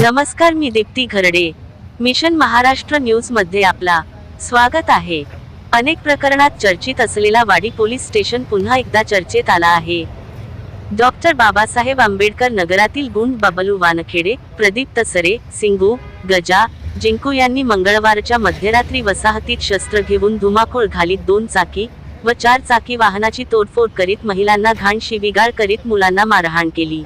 नमस्कार मी दीप्ती घरडे. मिशन महाराष्ट्र न्यूजमध्ये आपला स्वागत आहे. अनेक प्रकरणात चर्चित असलेला वाडी पोलीस स्टेशन पुन्हा एकदा चर्चेत आला आहे. डॉक्टर बाबासाहेब आंबेडकर नगरातील गुंड बबलू वानखेडे प्रदीप तसरे सिंगू गजा जिंकू यांनी मंगळवारच्या मध्यरात्री वसाहतीत शस्त्र घेऊन धुमाकूळ घालीत दोन चाकी व चार चाकी वाहनाची तोडफोड करीत महिलांना घाण शिवीगाळ करीत मुलांना मारहाण केली.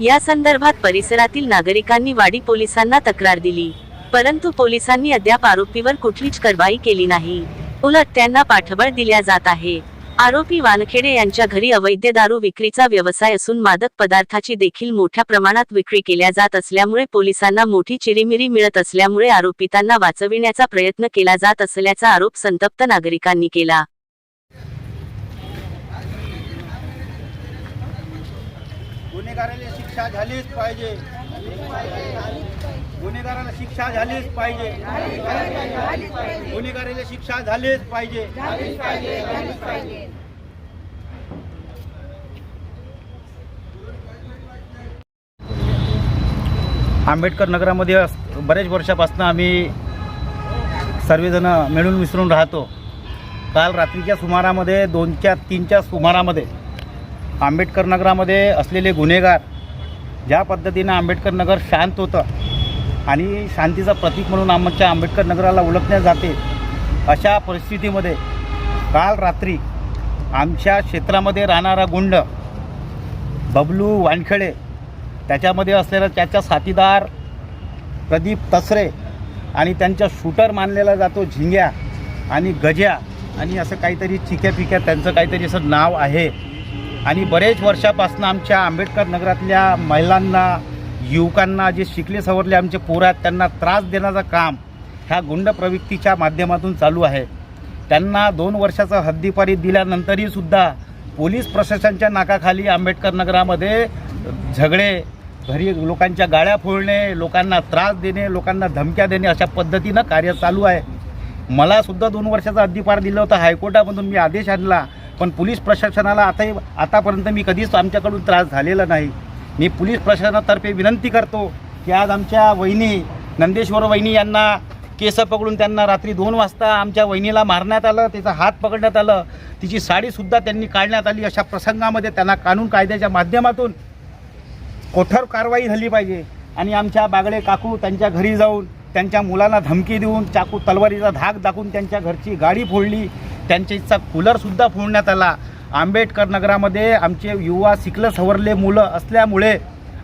या संदर्भात परिसरातील नागरिकांनी वाडी पोलिसांना तक्रार दिली. परंतु पोलिसांनी अद्याप आरोपीवर कुठलीच कारवाई केली नाही. उलट त्यांना पाठबळ दिल्या जात आहे. आरोपी वानखेडे यांच्या घरी अवैध दारू विक्रीचा व्यवसाय असून मादक पदार्थाची देखील मोठ्या प्रमाणात विक्री केल्या जात असल्यामुळे पोलिसांना मोठी चिरीमिरी मिळत असल्यामुळे आरोपितांना वाचविण्याचा प्रयत्न केला जात असल्याचा आरोप संतप्त नागरिकांनी केला. गुन्हेगाराला शिक्षा झालीच पाहिजे. गुन्हेगाराला शिक्षा झालीच पाहिजे. गुन्हेगाराला शिक्षा झालीच पाहिजे. आंबेडकर नगरामध्ये अस- बरेच वर्षापासून आम्ही सर्वजण मिळून मिसळून राहतो. काल रात्रीच्या सुमारामध्ये दोनच्या तीनच्या सुमारामध्ये आंबेडकर नगरामध्ये असलेले गुन्हेगार ज्या पद्धतीनं आंबेडकर नगर शांत होतं आणि शांतीचं प्रतीक म्हणून आमच्या आंबेडकर नगराला ओळखण्यात जाते. अशा परिस्थितीमध्ये काल रात्री आमच्या क्षेत्रामध्ये राहणारा गुंड बबलू वानखेडे त्याच्यामध्ये असलेला त्याचा साथीदार प्रदीप तसरे आणि त्यांचा शूटर मानलेला जातो झिंग्या आणि गज्या आणि असं काहीतरी चिक्या पिक्या त्यांचं काहीतरी असं नाव आहे. आणि बरेच वर्षापासून आमच्या आंबेडकर नगरातल्या महिलांना युवकांना जे शिकले सवरले आमचे पोरं आहेत त्यांना त्रास देण्याचं काम ह्या गुंड प्रवृत्तीच्या माध्यमातून चालू आहे. त्यांना दोन वर्षाचं हद्दीपारी दिल्यानंतरही सुद्धा पोलीस प्रशासनाच्या नाकाखाली आंबेडकर नगरामध्ये झगडे घरी लोकांच्या गाड्या फोडणे लोकांना त्रास देणे लोकांना धमक्या देणे अशा पद्धतीनं कार्य चालू आहे. मलासुद्धा दोन वर्षाचा हद्दीपार दिलं होतं हायकोर्टामधून मी आदेश आणला पण पोलीस प्रशासनाला आताही आतापर्यंत मी कधीच आमच्याकडून त्रास झालेला नाही. मी पोलीस प्रशासनातर्फे विनंती करतो की आज आमच्या वहिनी नंदेश्वर वहिनी यांना केस पकडून त्यांना रात्री दोन वाजता आमच्या वहिनीला मारण्यात आलं तिचा हात पकडण्यात आलं तिची साडीसुद्धा त्यांनी काढण्यात आली. अशा प्रसंगामध्ये त्यांना कानून कायद्याच्या माध्यमातून कठोर कारवाई झाली पाहिजे. आणि आमच्या बागडे काकू त्यांच्या घरी जाऊन त्यांच्या मुलांना धमकी देऊन चाकू तलवारीचा धाक दाखवून त्यांच्या घरची गाडी फोडली. त्यांच्या कूलरसुद्धा फोडण्यात आला. आंबेडकर नगरामध्ये आमचे युवा शिकलं सवरले मुलं असल्यामुळे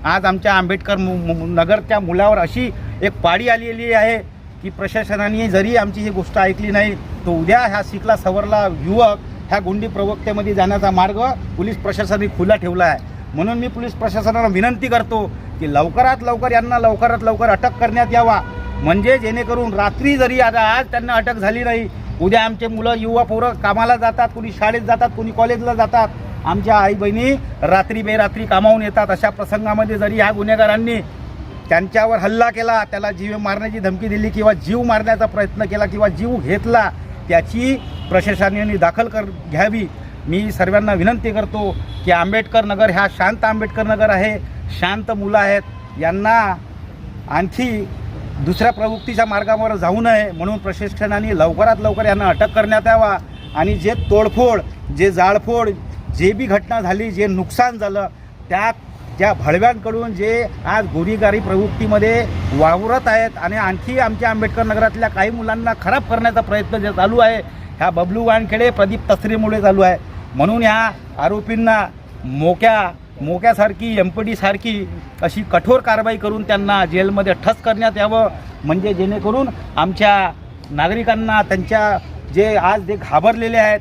आज आमच्या आंबेडकर मु नगरच्या मुलावर अशी एक पाळी आलेली आहे की प्रशासनाने जरी आमची ही गोष्ट ऐकली नाही तर उद्या ह्या शिकला सवरला युवक ह्या गुंडी प्रवक्त्यामध्ये जाण्याचा मार्ग पोलीस प्रशासनाने खुला ठेवला आहे. म्हणून मी पोलीस प्रशासनाला विनंती करतो की लवकरात लवकर यांना लवकरात लवकर अटक करण्यात यावा. म्हणजे जेणेकरून रात्री जरी आता आज त्यांना अटक झाली नाही उद्या आमचे मुलं युवा पोरं कामाला जातात कोणी शाळेत जातात कोणी कॉलेजला जातात. आमच्या आई बहिणी रात्री बेरात्री कामावून येतात. अशा प्रसंगामध्ये जरी ह्या गुन्हेगारांनी त्यांच्यावर हल्ला केला त्याला जीव मारण्याची धमकी दिली किंवा जीव मारण्याचा प्रयत्न केला किंवा जीव घेतला त्याची प्रशासनाने दाखल कर घ्यावी. मी सर्वांना विनंती करतो की आंबेडकर नगर ह्या शांत आंबेडकर नगर आहे. शांत मुलं आहेत. यांना आणखी दुसऱ्या प्रवृत्तीच्या मार्गावर जाऊ नये म्हणून प्रशिक्षणाने लवकरात लवकर यांना अटक करण्यात यावा. आणि जे तोडफोड जे जाळफोड जे बी घटना झाली जे नुकसान झालं त्या त्या भळव्यांकडून जे आज गुन्हेगारी प्रवृत्तीमध्ये वावरत आहेत आणि आणखी आमच्या आंबेडकर नगरातल्या काही मुलांना खराब करण्याचा प्रयत्न जे चालू आहे ह्या बबलू वानखेडे प्रदीप तसरीमुळे चालू आहे. म्हणून ह्या आरोपींना मोक्या मोक्यासारखी एम पी सारखी अशी कठोर कारवाई करून त्यांना जेलमध्ये ठस करण्यात यावं. म्हणजे जेणेकरून आमच्या नागरिकांना त्यांच्या जे आज जे घाबरलेले आहेत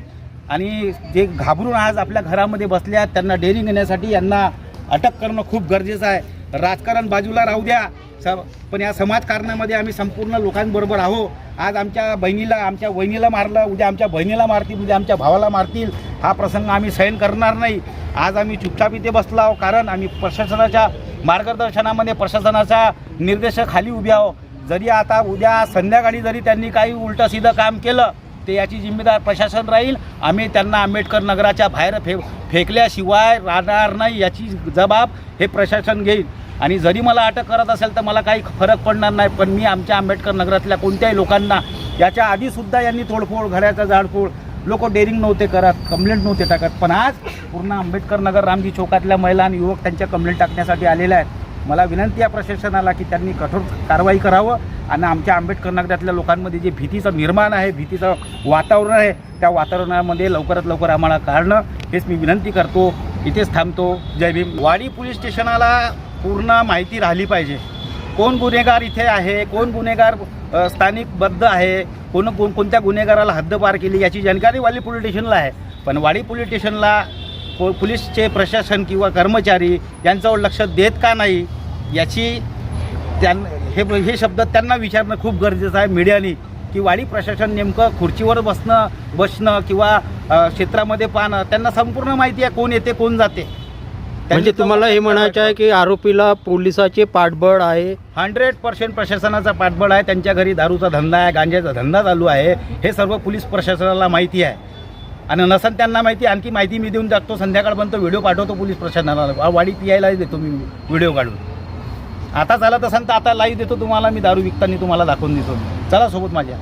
आणि जे घाबरून आज आपल्या घरामध्ये बसले आहेत त्यांना डेअरिंग येण्यासाठी यांना अटक करणं खूप गरजेचं आहे. राजकारण बाजूला राहू द्या. स पण या समाजकारणामध्ये आम्ही संपूर्ण लोकांबरोबर आहो. आज आमच्या बहिणीला आमच्या वहिनीला मारलं उद्या आमच्या बहिणीला मारतील उद्या आमच्या भावाला मारतील. हा प्रसंग आम्ही सहन करणार नाही. आज आम्ही चुपचाप इथे बसलो आहो कारण आम्ही प्रशासनाच्या मार्गदर्शनामध्ये प्रशासनाच्या निर्देशाखाली उभे आहो जरी आता उद्या संध्याकाळी जरी त्यांनी काही उलटं सिधं काम केलं ते याची जिम्मेदार प्रशासन राहील. आम्ही त्यांना आंबेडकर नगराच्या बाहेर फे फेकल्याशिवाय राहणार नाही याची जबाब हे प्रशासन घेईल. आणि जरी मला अटक करत असेल तर मला काही फरक पडणार नाही पण मी आमच्या आंबेडकर नगरातल्या कोणत्याही लोकांना याच्या आधीसुद्धा यांनी तोडफोड घराचं जाडफोड लोक डेअरिंग नव्हते करत कंप्लेंट नव्हते टाकत. पण आज पूर्ण आंबेडकर नगर रामजी चौकातल्या महिला आणि युवक त्यांच्या कंप्लेंट टाकण्यासाठी आलेल्या आहेत. मला विनंती आहे प्रशासनाला की त्यांनी कठोर कारवाई करावं आणि आमच्या आंबेडकर नगरातल्या लोकांमध्ये जे भीतीचं निर्माण आहे भीतीचं वातावरण आहे त्या वातावरणामध्ये लवकरात लवकर आम्हाला काढणं हेच मी विनंती करतो. इथेच थांबतो. जय भीम. वाडी पोलीस स्टेशनाला पूर्ण माहिती राहिली पाहिजे. कोण गुन्हेगार इथे आहे? कोण गुन्हेगार स्थानिकबद्ध स्थानिक बद्ध आहे? कोण कोण कोणत्या गुन्हेगाराला हद्दपार केली? याची जानकारी वाली पोलीस स्टेशनला आहे. पण वाडी पोलीस स्टेशनला पो पोलीसचे प्रशासन किंवा कर्मचारी यांच्यावर लक्ष देत का नाही याची त्यां हे हे शब्द त्यांना विचारणं खूप गरजेचं आहे मीडियानी की वाडी प्रशासन नेमकं खुर्चीवर बसणं बसणं किंवा क्षेत्रामध्ये पाहणं त्यांना संपूर्ण माहिती आहे कोण येते कोण जाते. म्हणजे तुम्हाला हे म्हणायचं आहे की आरोपीला पोलिसाचे पाठबळ आहे? हंड्रेड पर्सेंट प्रशासनाचा पाठबळ आहे त्यांच्या घरी दारूचा धंदा आहे गांजाचा धंदा चालू आहे हे सर्व पोलीस प्रशासनाला माहिती आहे. आणि नसन त्यांना माहिती आणखी माहिती मी देऊन टाकतो. संध्याकाळपर्यंत व्हिडिओ पाठवतो पोलीस प्रशासनाला. वाडी पी देतो मी व्हिडिओ काढून. आता चालत असाल तर आता लाईव्ह देतो तुम्हाला मी दारू विकताना तुम्हाला दाखवून देतो. चला सोबत माझ्या.